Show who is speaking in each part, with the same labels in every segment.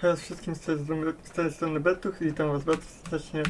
Speaker 1: Teraz wszystkim z tej strony, z Betuch i witam was bardzo serdecznie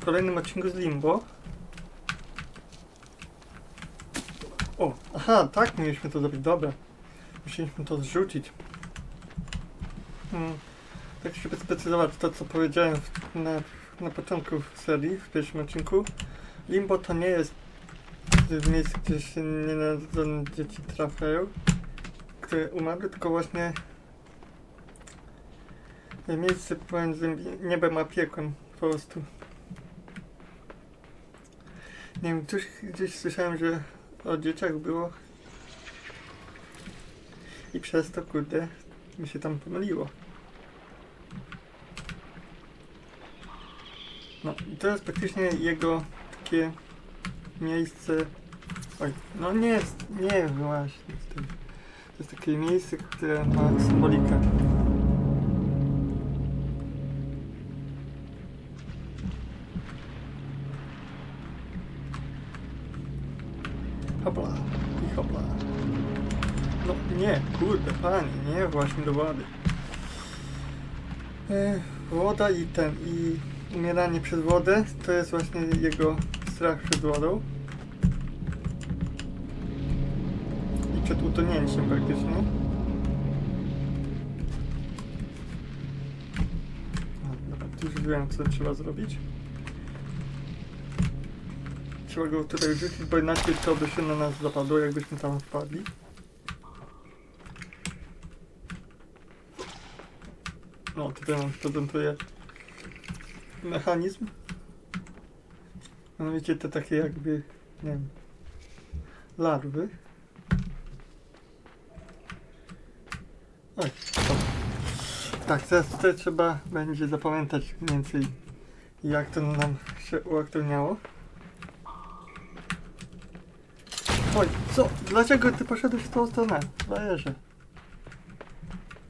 Speaker 1: w kolejnym odcinku z Limbo. O, aha, tak mieliśmy to zrobić, dobra. Musieliśmy to zrzucić. Hmm, tak żeby sprecyzować to, co powiedziałem w, na, na początku serii, w pierwszym odcinku. Limbo to nie jest miejsce, gdzie się nienarodzone dzieci trafiają, które umarły, tylko właśnie miejsce pomiędzy niebem a piekłem po prostu. Nie wiem, gdzieś, gdzieś słyszałem, że o dzieciach było i przez to, kurde, mi się tam pomyliło. No i to jest praktycznie jego takie miejsce. Oj, no nie jest, nie właśnie. To jest takie miejsce, które ma symbolikę. Właśnie do wody. E, woda i ten, i umieranie przez wodę, to jest właśnie jego strach przed wodą. I przed utonięciem praktycznie. No, Dobra, tu już wiem, co trzeba zrobić. Trzeba go tutaj rzucić, bo inaczej to by się na nas zapadło, jakbyśmy tam wpadli. No, tutaj nam się prezentuje mechanizm. Mianowicie te takie jakby, nie wiem, larwy. Oj. Tak, teraz tutaj trzeba będzie zapamiętać mniej więcej jak to nam się uaktywniało. Oj, co? Dlaczego ty poszedłeś w tą stronę? Bajerze.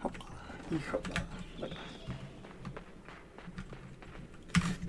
Speaker 1: Hopla i hopla. Dobra.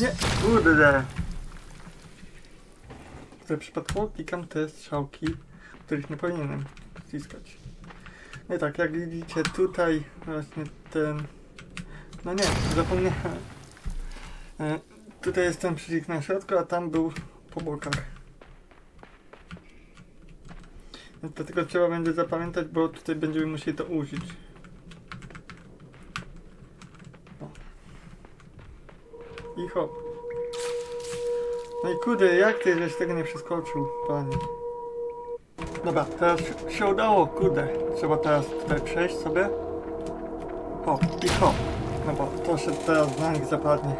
Speaker 1: Nie, kurde. W przypadku klikam te strzałki, których nie powinienem wciskać. No i tak, jak widzicie tutaj właśnie ten... No nie, zapomniałem. E, tutaj jest ten przycisk na środku, a tam był po bokach. No, Dlatego trzeba będzie zapamiętać, bo tutaj będziemy musieli to użyć. I hop. No i kurde, jak ty żeś tego nie przeskoczył, panie? Dobra, teraz się udało, kurde. Trzeba teraz tutaj przejść sobie. Hop i hop. No bo to się teraz na nich zapadnie.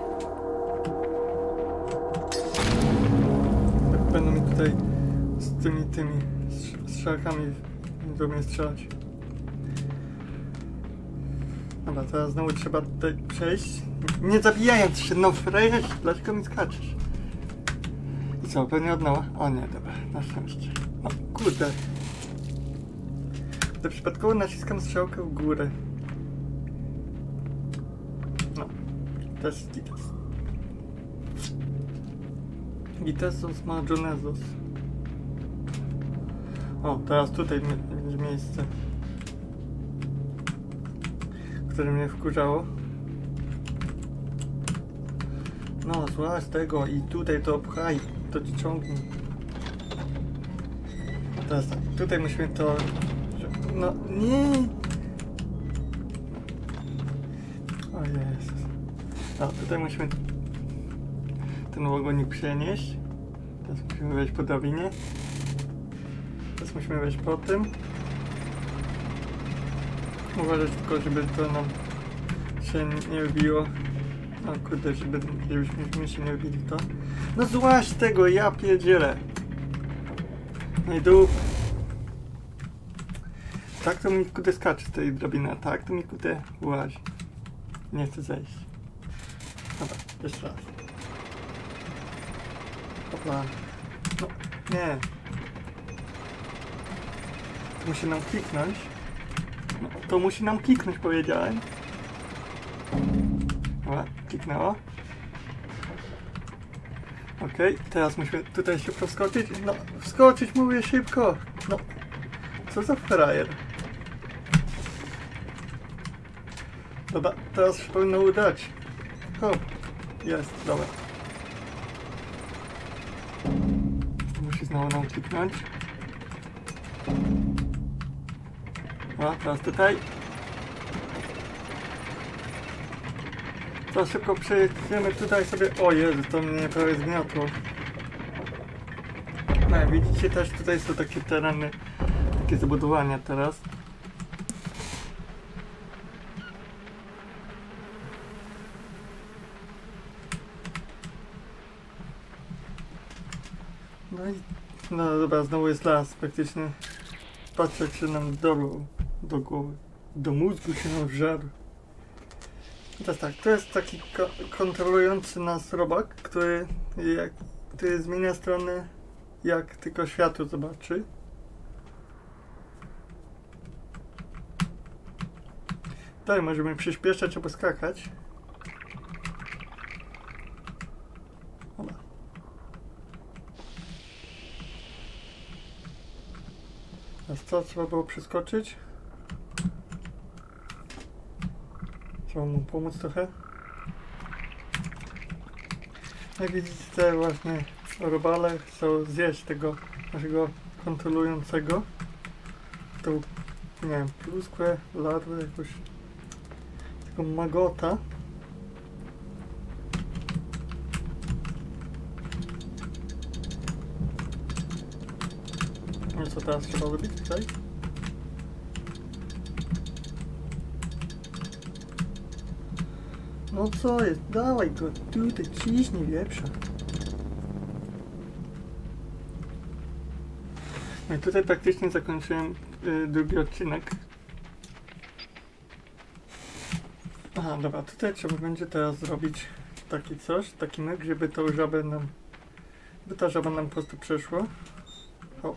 Speaker 1: Będą mi tutaj z tymi, tymi strz- strzałkami do mnie strzelać. Dobra, teraz znowu trzeba tutaj przejść. Nie zabijając się, no frejerz, dlaczego mi skaczesz? I co, pewnie od nowa? O nie, dobra, na szczęście. O kurde. To przypadkowo naciskam strzałkę w górę. No, to jest Gites. Gitesos ma Jonesos. O, teraz tutaj będzie miejsce, które mnie wkurzało. No, złaź tego i tutaj to pchaj, to ci. Teraz tak, tutaj musimy to... No, nie! O Jezus. No, tutaj musimy ten wagonik przenieść. Teraz musimy wejść po drabinie. Teraz musimy wejść po tym. Uważać tylko, żeby to nam się nie wybiło. O kurde, żeby, żebyśmy się nie wybili w to. No złaź tego, ja pierdzielę. No i dół. Tak to mi kudę skacze z tej drabiny, a tak to mi kudę łazi. Nie chcę zejść. Dobra, jeszcze raz. Hopla. No, nie. Musi nam kliknąć. To musi nam kliknąć, powiedziałem. Dobra, kliknęło. Okej, teraz musimy tutaj szybko wskoczyć. No, wskoczyć mówię szybko. No, co za frajer. Dobra, teraz się powinno udać. Hop. Jest, dobra. Musi znowu nam kliknąć. A, teraz tutaj. To szybko przejedziemy tutaj sobie. O Jezu, to mnie prawie zgniotło. No, jak widzicie też tutaj są takie tereny, takie zabudowania teraz. No i no dobra, znowu jest las praktycznie. Patrzę się nam do, do głowy, do mózgu się nam wżarł. Teraz tak, to jest taki ko kontrolujący nas robak, który, jak, który zmienia stronę jak tylko światło zobaczy. Tutaj możemy przyspieszać albo skakać. Dobra. Teraz co trzeba było przeskoczyć? Trzeba mu pomóc trochę. Jak widzicie właśnie robale chcą zjeść tego naszego kontrolującego. Tą, nie wiem, pluskłe larwę jakoś tego magota. Co teraz trzeba robić tutaj? No co jest? Dawaj go tutaj, ciśnij wieprza. No i tutaj praktycznie zakończyłem y, drugi odcinek. Aha, dobra, tutaj trzeba będzie teraz zrobić taki coś, taki myk, żeby tą żabę nam, by ta żaba nam po prostu przeszła. Hop.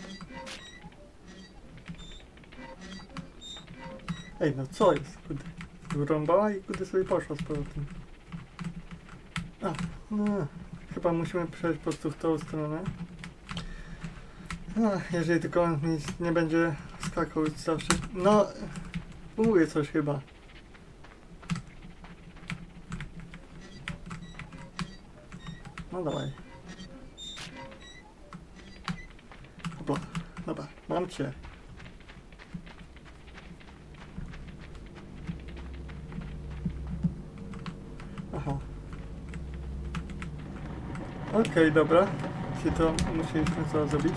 Speaker 1: Ej, no co jest, kurde. Wyrąbała i kurde sobie poszła z powrotem. A, no, chyba musimy przejść po prostu w tą stronę. No, jeżeli tylko on nie będzie skakał zawsze. No, mówię coś chyba. No dawaj. Dobra, dobra, mam cię. Aha. Okej, dobra. Czyli to musieliśmy co zrobić?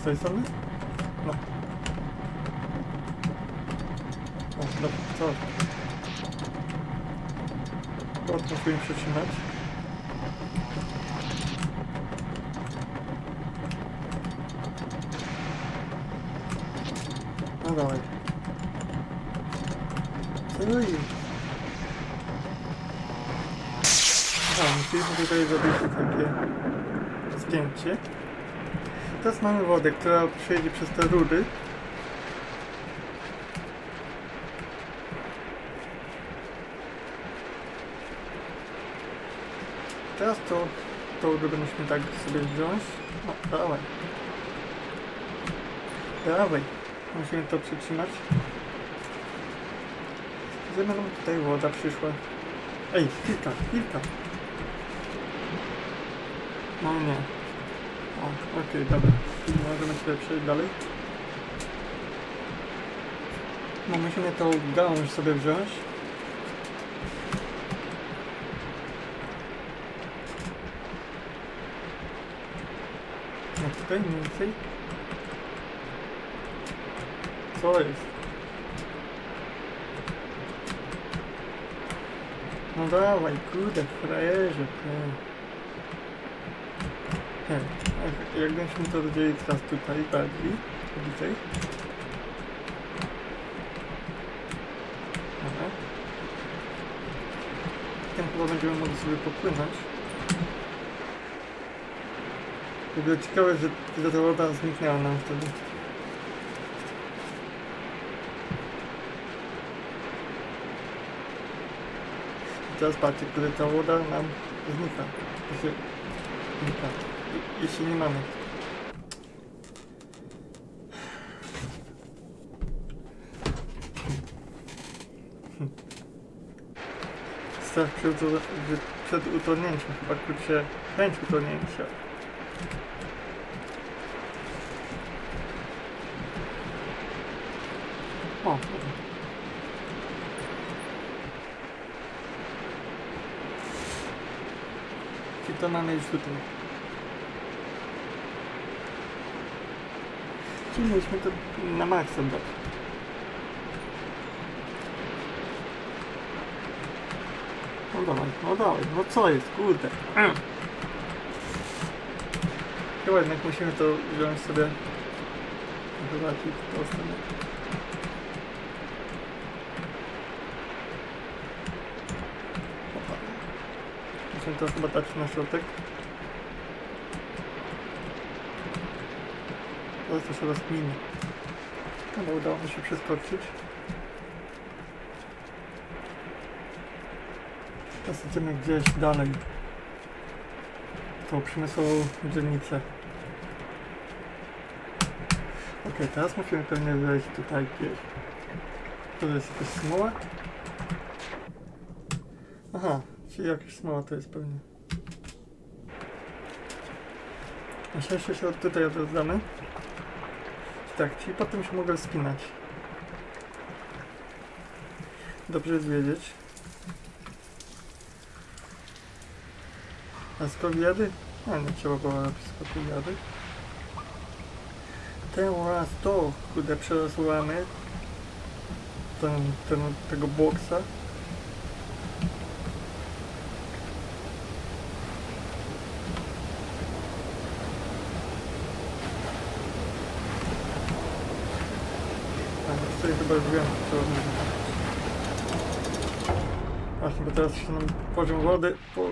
Speaker 1: Z tej strony? No. O, dobra, co? Kot musimy przetrzymać. No dawaj. Co jest? A, musieliśmy tutaj zrobić takie zdjęcie. Teraz mamy wodę, która przejdzie przez te rury. Teraz to, to rudę musimy tak sobie wziąć. No, dawaj. Dawaj. Musimy to przytrzymać. Gdzie tutaj woda przyszła? Ej, chwilka, chwilka. No nie. O, okej, dobra. Czyli możemy sobie przejść dalej. No musimy tą gałąź sobie wziąć. No tutaj mniej więcej. Co jest? No dawaj, kurde, frajerze, ty. Jakbyśmy to rodzili teraz tutaj bardziej, tutaj. Dobra. Tym chyba będziemy mogli sobie popłynąć. W ogóle ciekawe, że, ta woda zniknęła nam wtedy. I teraz patrzcie, kiedy ta woda nam znika. Znika jeśli nie mamy. Strach przed, przed utonęciem, chyba kurczę, chęć utonęcia. O, Czy to mamy już tutaj? Mieliśmy to na maksa dać. No dawaj, no dawaj, no co jest, kurde. Mm. Chyba jednak musimy to wziąć sobie zobaczyć to ostatnie. Opa. Musimy to chyba dać na środek. Teraz to się rozkmini. Chyba udało mi się przeskoczyć. Teraz idziemy gdzieś dalej. Tą przemysłową dzielnicę. Okej, teraz musimy pewnie wejść tutaj gdzieś. To jest jakaś smoła? Aha, czyli jakaś smoła to jest pewnie. Na szczęście się od tutaj odrodzamy. Tak, czyli potem się mogę spinać. Dobrze jest wiedzieć. A skowiady? A nie trzeba było robić skowiady. Teraz to, kurde, przerosułamy ten, ten, tego boksa. Tutaj chyba już wiem, co robię. Właśnie, bo teraz się nam poziom wody po.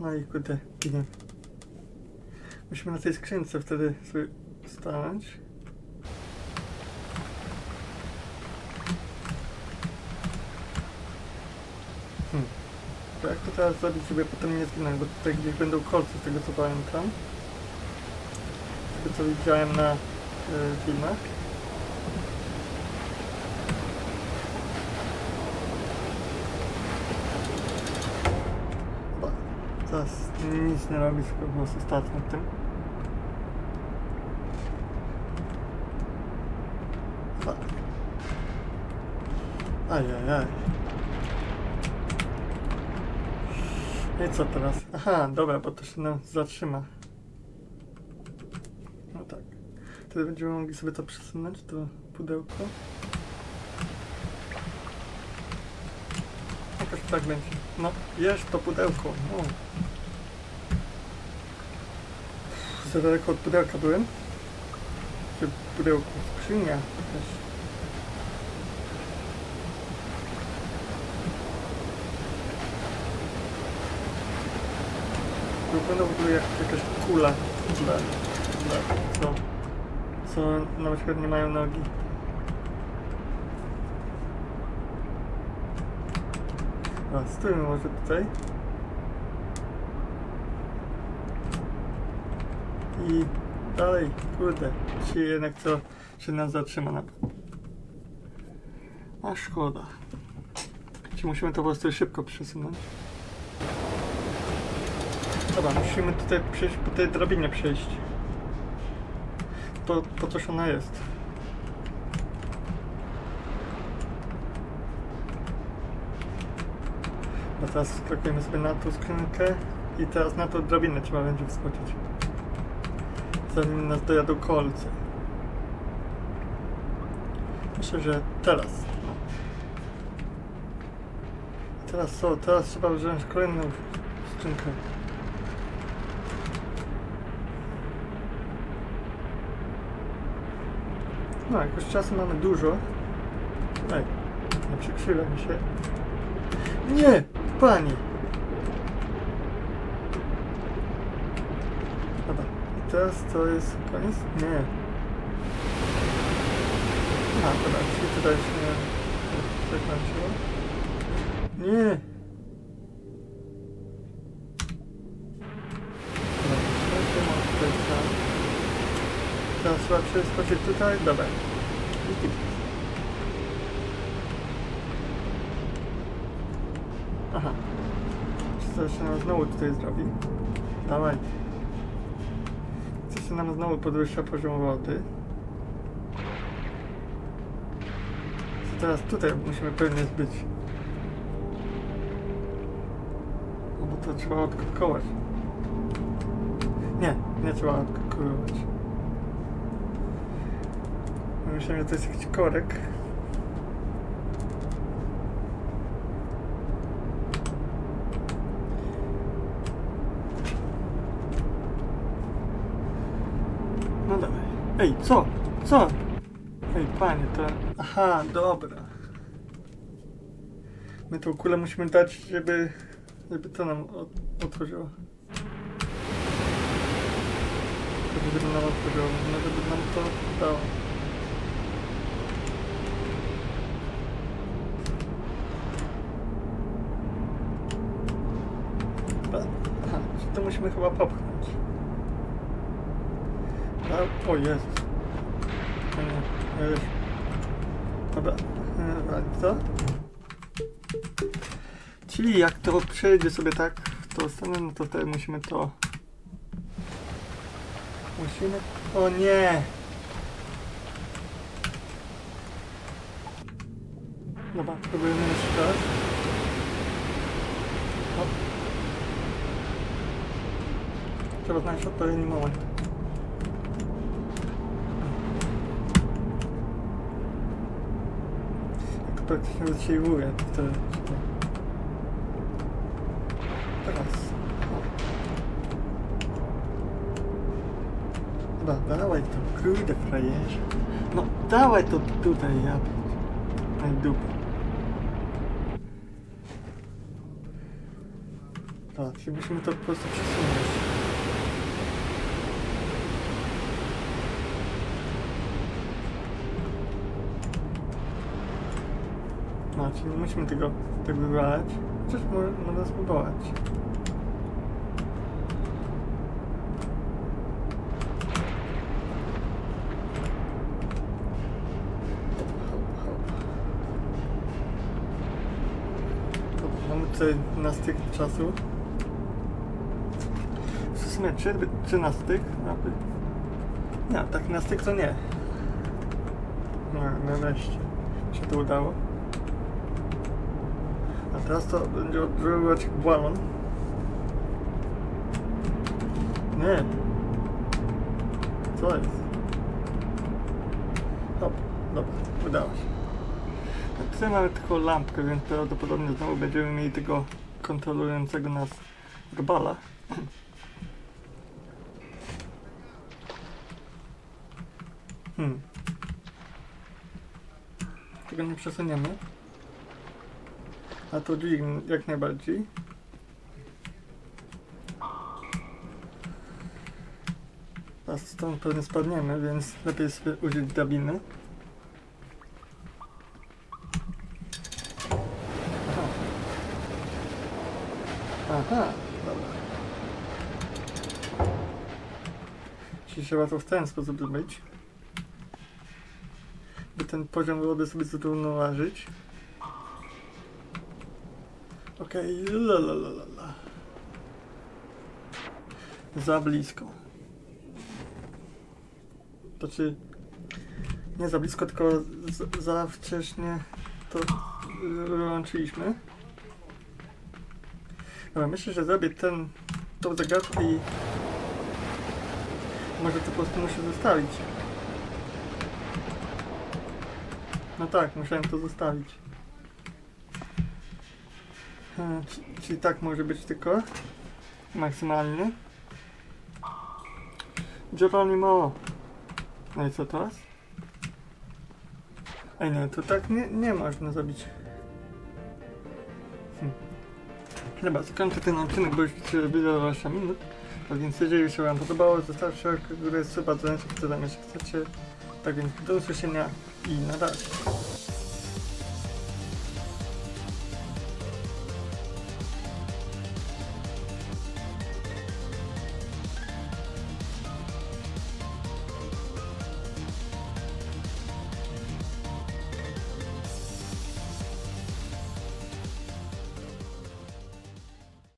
Speaker 1: No i kurde, ginie. Musimy na tej skrzynce wtedy sobie stanąć. Hmm. Jak to teraz zrobić, żeby potem nie zginąć, bo tutaj gdzieś będą kolce z tego co pamiętam. Z tego co widziałem na y, filmach. Chyba Teraz nic nie robić, prostu stać nad tym. Ajajaj. I co teraz? Aha, dobra, bo to się nam zatrzyma. No tak. Wtedy będziemy mogli sobie to przesunąć, to pudełko. Jakoś tak będzie. No, jest to pudełko. No. Za daleko od pudełka byłem. Czy pudełko? Skrzynia. Też. Wygląda w ogóle jak jakaś kula dla, dla co, co na przykład nie mają nogi. A, stójmy może tutaj. I dalej, kurde, się jednak co się nas zatrzyma na A szkoda. Czy musimy to po prostu szybko przesunąć? Dobra, musimy tutaj przejść, po tej drabinie przejść. To po coś ona jest. Teraz skakujemy sobie na tą skrzynkę i teraz na tą drabinę trzeba będzie wskoczyć. Zanim nas dojadą kolce. Myślę, że teraz. Teraz co? Teraz trzeba wziąć kolejną skrzynkę. No, jakoś czasu mamy dużo. Ej, nie przykrzywa mi się. Nie! Pani! Dobra, i teraz to jest koniec? Nie. A, dobra, czyli tutaj się zakończyło. Nie! Dobra, to się mam tutaj. Teraz trzeba przeskoczyć tutaj, dobra. I tu. Aha. Czy coś nam znowu tutaj zrobi? Dawaj. Co się nam znowu podwyższa poziom wody? Co teraz tutaj musimy pewnie zbyć. No bo to trzeba odkokować. Nie, nie trzeba odkokować. Myślałem, że to jest jakiś korek. No dawaj. Ej, co? Co? Ej, panie, to... Aha, dobra. My tą kulę musimy dać, żeby... Żeby to nam od- otworzyło. Żeby nam otworzyło. No, żeby nam to dało. Aha, to musimy chyba popchnąć. O. O nie, już. Dobra, e, co? Czyli jak to przejdzie sobie tak w tą stronę, no to wtedy musimy to... Musimy... O nie! Dobra, próbujemy jeszcze raz. Trzeba znaleźć odpowiedni moment. Jak to praktycznie rozsiejwuje, to trzeba... Teraz. Dobra, dawaj to, kurde frajerze. No, dawaj to tutaj, ja... No i dupa. Tak, czyli musimy czyli nie musimy tego tak wywalać. Chociaż mo- można spróbować. Mamy tutaj na styk czasu. W sumie czy, czy na styk? Nie, tak na styk to nie. No, nareszcie się to udało. Teraz to będzie odżywać balon. Nie. Co jest? Hop, dobra, udało się. Tutaj mamy tylko lampkę, więc prawdopodobnie znowu będziemy mieli tego kontrolującego nas robala. Hmm. Tego nie przesuniemy. A to dźwignię jak najbardziej. A stąd pewnie spadniemy, więc lepiej sobie użyć drabiny. Aha. Aha, dobra. Czyli trzeba to w ten sposób zrobić. By ten poziom wody sobie zrównoważyć. Okej, la. Za blisko. To czy nie za blisko, tylko za wcześnie to wyłączyliśmy. Dobra, myślę, że zrobię ten, tą zagadkę i może to po prostu muszę zostawić. No tak, musiałem to zostawić. C- Czyli tak może być tylko maksymalnie. Geronimo! No i co teraz? Ej nie, to tak nie, nie można zrobić. Hm. Dobra, skończę ten odcinek, bo już zbliża 20 minut. A więc jeżeli się wam podobało, zostawcie łapkę w górę, suba, dzwoneczek, co tam jeszcze chcecie. Tak więc do usłyszenia i na razie.